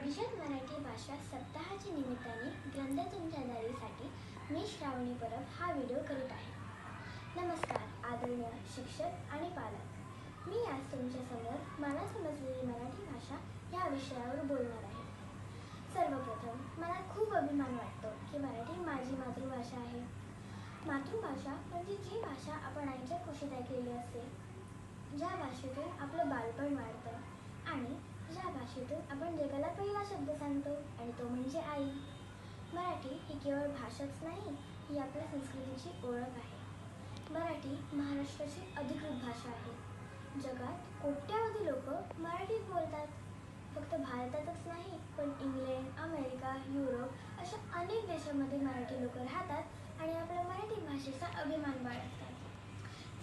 अभिजात मराठी भाषा सप्ताहाच्या निमित्ताने ग्रंथ तुमच्या दारीसाठी मी श्रावणी परब हा व्हिडिओ करीत आहे. नमस्कार आदरणीय शिक्षक आणि पालक. मी आज तुमच्यासमोर मला समजलेली मराठी भाषा या विषयावर बोलणार आहे. सर्वप्रथम मला खूप अभिमान वाटतो की मराठी माझी मातृभाषा आहे. मातृभाषा म्हणजे जी भाषा आपण आईच्या कुशीत ऐकलेली असते ज्या भाषेतून आपलं बालपण वाढतं आणि ज्या भाषेतून आपण जगाला पहिला शब्द सांगतो आणि तो म्हणजे आई. मराठी ही केवळ भाषाच नाही ही आपल्या संस्कृतीची ओळख आहे. मराठी महाराष्ट्राची अधिकृत भाषा आहे. जगात कोट्यावधी लोक मराठीत बोलतात. फक्त भारतातच नाही पण इंग्लंड अमेरिका युरोप अशा अनेक देशांमध्ये मराठी लोक राहतात आणि आपल्या मराठी भाषेचा अभिमान बाळगतात.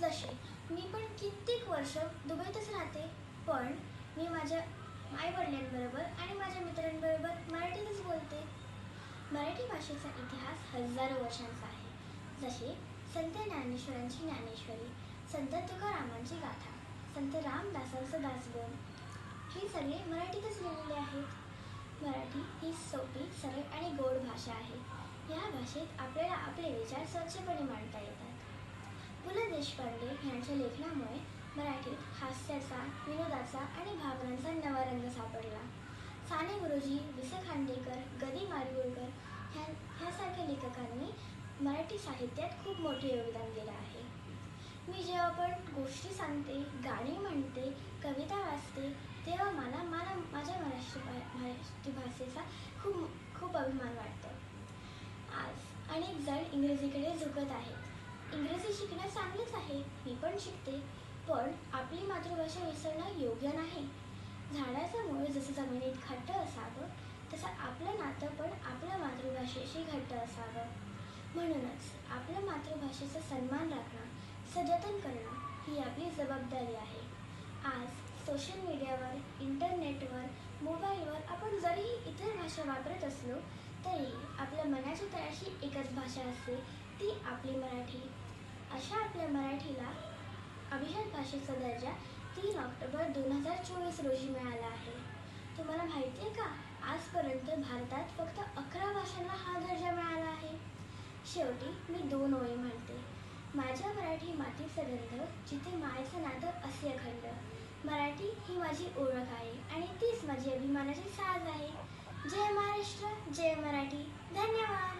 जसे मी पण कित्येक वर्ष दुबईतच राहते पण मी माझ्या आईवडिलांबरोबर आणि माझ्या मित्रांबरोबर मराठीतच बोलते. मराठी भाषेचा इतिहास हजारो वर्षांचा आहे. जसे संत ज्ञानेश्वरांची ज्ञानेश्वरी संत तुकारामांची गाथा संत रामदासांचं दासबोध हे सगळे मराठीतच लिहिलेले आहेत. मराठी ही सोपी सरळ आणि गोड भाषा आहे. या भाषेत आपल्याला आपले विचार स्वच्छपणे मांडता येतात. पु ल देशपांडे यांच्या लेखनामुळे मराठीत हास्याचा विनोदाचा आणि भावनांचा नवा रंग सापडला. साने गुरुजी वि स खांडेकर गदी माडगुळकर ह्या ह्यासारख्या लेखकांनी मराठी साहित्यात खूप मोठे योगदान दिलं आहे. मी जेव्हा पण गोष्टी सांगते गाणी म्हणते कविता वाचते तेव्हा मला मला माझ्या महाराष्ट्र भा- मराठी भाषेचा खूप खूप अभिमान वाटतो. आज अनेक जण इंग्रजीकडे झुकत आहेत. इंग्रजी शिकणं चांगलंच आहे मी पण शिकते. पण आपली मातृभाषा विसरणं योग्य नाही. झाडाचं मूळ जसं जमिनीत घट्ट असावं तसं आपलं नातं पण आपल्या मातृभाषेशी घट्ट असावं. म्हणूनच आपल्या मातृभाषेचा सन्मान राखणं सजतन करणं ही आपली जबाबदारी आहे. आज सोशल मीडियावर इंटरनेटवर मोबाईलवर आपण जरीही इतर भाषा वापरत असलो तरी आपल्या मनाच्या तळाशी एकच भाषा असते ती आपली मराठी. अशा आपल्या मराठीला अभिजात भाषेचा दर्जा तीन ऑक्टोबर दोन हजार चोवीस रोजी मिळाला आहे. तुम्हाला माहिती आहे का? आजपर्यंत भारतात फक्त अकरा भाषांना हा दर्जा मिळाला आहे. शेवटी मी दोन ओळी म्हणते. माझ्या मराठी मातीचं गंध जिथे मायचं नातं असे अखंड. मराठी ही माझी ओळख आहे आणि तीच माझी अभिमानाची साज आहे. जय महाराष्ट्र जय मराठी. धन्यवाद.